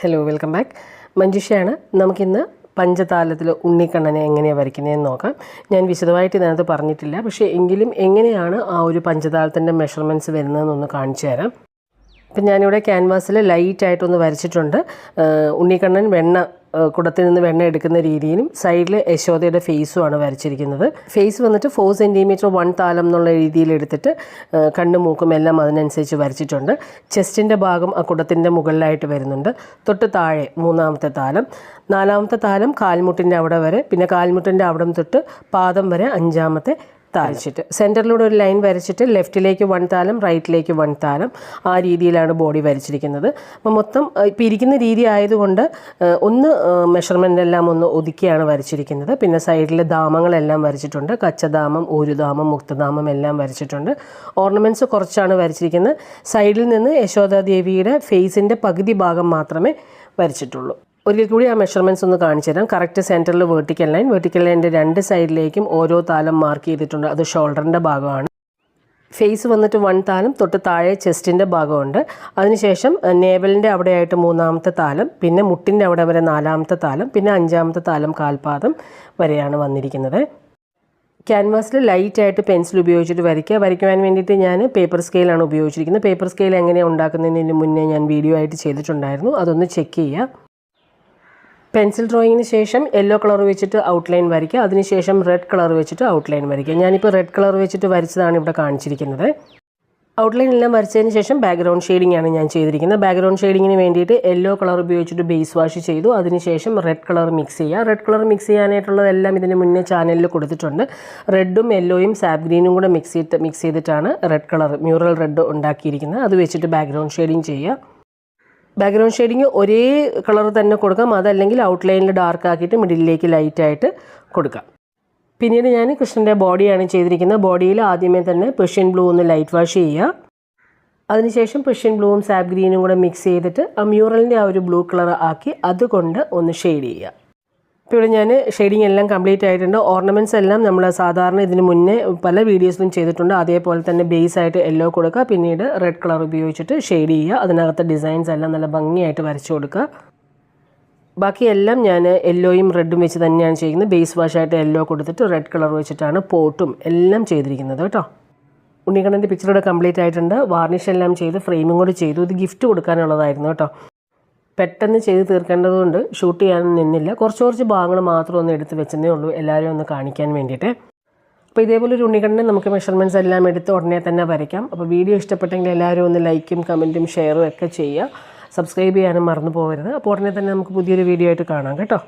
Hello welcome back മഞ്ജുഷയാണ്. നമുക്കിന്ന് പഞ്ചതാലത്തിൽ ഉണ്ണിക്കണ്ണനെ എങ്ങനെയാണ് വരയ്ക്കുന്നതെന്ന് നോക്കാം. ഞാൻ വിശദമായിട്ട് ഇതിനകത്ത് പറഞ്ഞിട്ടില്ല. പക്ഷേ എങ്കിലും എങ്ങനെയാണ് ആ ഒരു പഞ്ചതാലത്തിന്റെ മെഷർമെന്റ്സ് വരുന്നതെന്നൊന്ന് കാണിച്ചു തരാം. ഇപ്പം ഞാനിവിടെ ക്യാൻവാസിൽ ലൈറ്റായിട്ടൊന്ന് വരച്ചിട്ടുണ്ട്. ഉണ്ണിക്കണ്ണൻ വെണ്ണ കുടത്തിൽ നിന്ന് വെണ്ണ എടുക്കുന്ന രീതിയിലും സൈഡിൽ യശോദയുടെ ഫേസും ആണ് വരച്ചിരിക്കുന്നത്. ഫേസ് വന്നിട്ട് ഫോർ സെന്റിമീറ്റർ വൺ താലം എന്നുള്ള രീതിയിൽ എടുത്തിട്ട് കണ്ണും മൂക്കും എല്ലാം അതിനനുസരിച്ച് വരച്ചിട്ടുണ്ട്. ചെസ്റ്റിന്റെ ഭാഗം ആ കുടത്തിന്റെ മുകളിലായിട്ട് വരുന്നുണ്ട്. തൊട്ട് താഴെ മൂന്നാമത്തെ താലം. നാലാമത്തെ താലം കാൽമുട്ടിന്റെ അവിടെ വരെ പിന്നെ കാൽമുട്ടിന്റെ അവിടം തൊട്ട് പാദം വരെ അഞ്ചാമത്തെ താഴ്ചിട്ട് സെന്ററിലൂടെ ഒരു ലൈൻ വരച്ചിട്ട് ലെഫ്റ്റിലേക്ക് വൺ താലം റൈറ്റിലേക്ക് വൺ താലം. ആ രീതിയിലാണ് ബോഡി വരച്ചിരിക്കുന്നത്. അപ്പോൾ മൊത്തം ഇപ്പോൾ ഇരിക്കുന്ന രീതി ആയതുകൊണ്ട് ഒന്ന് മെഷർമെന്റ് എല്ലാം ഒന്ന് ഒതുക്കിയാണ് വരച്ചിരിക്കുന്നത്. പിന്നെ സൈഡിൽ ദാമങ്ങളെല്ലാം വരച്ചിട്ടുണ്ട്. കച്ചദാമം ഊരുദാമം മുക്തദാമം എല്ലാം വരച്ചിട്ടുണ്ട്. ഓർണമെന്റ്സ് കുറച്ചാണ് വരച്ചിരിക്കുന്നത്. സൈഡിൽ നിന്ന് യശോദാദേവിയുടെ ഫേസിന്റെ പകുതി ഭാഗം മാത്രമേ വരച്ചിട്ടുള്ളൂ. ഒരിക്കൽ കൂടി ആ മെഷർമെന്റ്സ് ഒന്ന് കാണിച്ചു തരാം. കറക്റ്റ് സെന്ററിൽ വെർട്ടിക്കൽ ലൈൻ വെർട്ടിക്കൽ ലൈനിന്റെ രണ്ട് സൈഡിലേക്കും ഓരോ താലം മാർക്ക് ചെയ്തിട്ടുണ്ട്. അത് ഷോൾഡറിന്റെ ഭാഗമാണ്. ഫേസ് വന്നിട്ട് വൺ താലം തൊട്ട് താഴെ ചെസ്റ്റിന്റെ ഭാഗമുണ്ട്. അതിനുശേഷം നേവലിന്റെ അവിടെയായിട്ട് മൂന്നാമത്തെ താലം പിന്നെ മുട്ടിന്റെ അവിടെ വരെ നാലാമത്തെ താലം പിന്നെ അഞ്ചാമത്തെ താലം കാൽപാദം വരെയാണ് വന്നിരിക്കുന്നത്. ക്യാൻവാസിൽ ലൈറ്റായിട്ട് പെൻസിൽ ഉപയോഗിച്ചിട്ട് വരയ്ക്കുക. വരയ്ക്കുവാൻ വേണ്ടിയിട്ട് ഞാൻ പേപ്പർ സ്കെയിലാണ് ഉപയോഗിച്ചിരിക്കുന്നത്. പേപ്പർ സ്കെയിൽ എങ്ങനെയാണ് ഉണ്ടാക്കുന്നതിന് മുന്നേ ഞാൻ വീഡിയോ ആയിട്ട് ചെയ്തിട്ടുണ്ടായിരുന്നു. അതൊന്ന് ചെക്ക് ചെയ്യുക. പെൻസിൽ ഡ്രോയിങ്ങിന് ശേഷം യെല്ലോ കളർ വെച്ചിട്ട് ഔട്ട്ലൈൻ വരയ്ക്കുക. അതിനുശേഷം റെഡ് കളർ വെച്ചിട്ട് ഔട്ട്ലൈൻ വരയ്ക്കുക. ഞാനിപ്പോൾ റെഡ് കളർ വെച്ചിട്ട് വരച്ചതാണ് ഇവിടെ കാണിച്ചിരിക്കുന്നത്. ഔട്ട്ലൈൻ എല്ലാം വരച്ചതിന് ശേഷം ബാക്ക്ഗ്രൗണ്ട് ഷെയ്ഡിംഗ് ആണ് ഞാൻ ചെയ്തിരിക്കുന്നത്. ബാക്ക്ഗ്രൗണ്ട് ഷെയ്ഡിങ്ങിന് വേണ്ടിയിട്ട് യെല്ലോ കളർ ഉപയോഗിച്ചിട്ട് ബേസ് വാഷ് ചെയ്തു. അതിനുശേഷം റെഡ് കളർ മിക്സ് ചെയ്യുക. റെഡ് കളർ മിക്സ് ചെയ്യാനായിട്ടുള്ളതെല്ലാം ഇതിന് മുന്നേ ചാനലിൽ കൊടുത്തിട്ടുണ്ട്. റെഡും യെല്ലോയും സാബ് ഗ്രീനും കൂടെ മിക്സ് ചെയ്തിട്ട് മിക്സ് ചെയ്തിട്ടാണ് റെഡ് കളർ മ്യൂറൽ റെഡ് ഉണ്ടാക്കിയിരിക്കുന്നത്. അത് വെച്ചിട്ട് ബാക്ക്ഗ്രൗണ്ട് ഷെയ്ഡിങ് ചെയ്യുക. ബാക്ക്ഗ്രൗണ്ട് ഷെയ്ഡിങ് ഒരേ കളർ തന്നെ കൊടുക്കാം. അതല്ലെങ്കിൽ ഔട്ട്ലൈനിൽ ഡാർക്ക് ആക്കിയിട്ട് മിഡിലേക്ക് ലൈറ്റായിട്ട് കൊടുക്കാം. പിന്നീട് ഞാൻ കൃഷ്ണന്റെ ബോഡിയാണ് ചെയ്തിരിക്കുന്നത്. ബോഡിയിൽ ആദ്യമേ തന്നെ പെർഷ്യൻ ബ്ലൂ ഒന്ന് ലൈറ്റ് വാഷ് ചെയ്യുക. അതിനുശേഷം പെർഷ്യൻ ബ്ലൂവും സാബ് ഗ്രീനും കൂടെ മിക്സ് ചെയ്തിട്ട് ആ മ്യൂറലിന്റെ ആ ഒരു ബ്ലൂ കളർ ആക്കി അതുകൊണ്ട് ഒന്ന് ഷെയ്ഡ് ചെയ്യുക. ഇപ്പോൾ ഇവിടെ ഞാൻ ഷെയ്ഡിങ് എല്ലാം കംപ്ലീറ്റ് ആയിട്ടുണ്ട്. ഓർണമെന്റ്സ് എല്ലാം നമ്മൾ സാധാരണ ഇതിന് മുന്നേ പല വീഡിയോസിലും ചെയ്തിട്ടുണ്ട്. അതേപോലെ തന്നെ ബേസ് ആയിട്ട് യെല്ലോ കൊടുക്കുക. പിന്നീട് റെഡ് കളർ ഉപയോഗിച്ചിട്ട് ഷെയ്ഡ് ചെയ്യുക. അതിനകത്ത് ഡിസൈൻസ് എല്ലാം നല്ല ഭംഗിയായിട്ട് വരച്ചു കൊടുക്കുക. ബാക്കിയെല്ലാം ഞാൻ യെല്ലോയും റെഡും വെച്ച് തന്നെയാണ് ചെയ്യുന്നത്. ബേസ് വാഷായിട്ട് യെല്ലോ കൊടുത്തിട്ട് റെഡ് കളർ വെച്ചിട്ടാണ് പോട്ടും എല്ലാം ചെയ്തിരിക്കുന്നത് കേട്ടോ. ഉണ്ണിക്കണ്ണന്റെ പിക്ചർ കംപ്ലീറ്റ് ആയിട്ടുണ്ട്. വാർണിഷ് എല്ലാം ചെയ്ത് ഫ്രെയിമും കൂടി ചെയ്തു. ഇത് ഗിഫ്റ്റ് കൊടുക്കാനുള്ളതായിരുന്നു കേട്ടോ. പെട്ടെന്ന് ചെയ്ത് തീർക്കേണ്ടതുകൊണ്ട് ഷൂട്ട് ചെയ്യാൻ നിന്നില്ല. കുറച്ച് കുറച്ച് ഭാഗങ്ങൾ മാത്രം ഒന്ന് എടുത്ത് വെച്ചതേ ഉള്ളൂ. എല്ലാവരെയും ഒന്ന് കാണിക്കാൻ വേണ്ടിയിട്ട്. അപ്പോൾ ഇതേപോലെ ഒരു ഉണ്ണിക്കണ്ണനെ നമുക്ക് മെഷർമെന്റ്സ് എല്ലാം എടുത്ത് ഉടനെ തന്നെ വരയ്ക്കാം. അപ്പോൾ വീഡിയോ ഇഷ്ടപ്പെട്ടെങ്കിൽ എല്ലാവരും ഒന്ന് ലൈക്കും കമന്റും ഷെയറും ഒക്കെ ചെയ്യുക. സബ്സ്ക്രൈബ് ചെയ്യാനും മറന്നു പോകരുത്. അപ്പോൾ ഉടനെ തന്നെ നമുക്ക് പുതിയൊരു വീഡിയോ ആയിട്ട് കാണാം കേട്ടോ.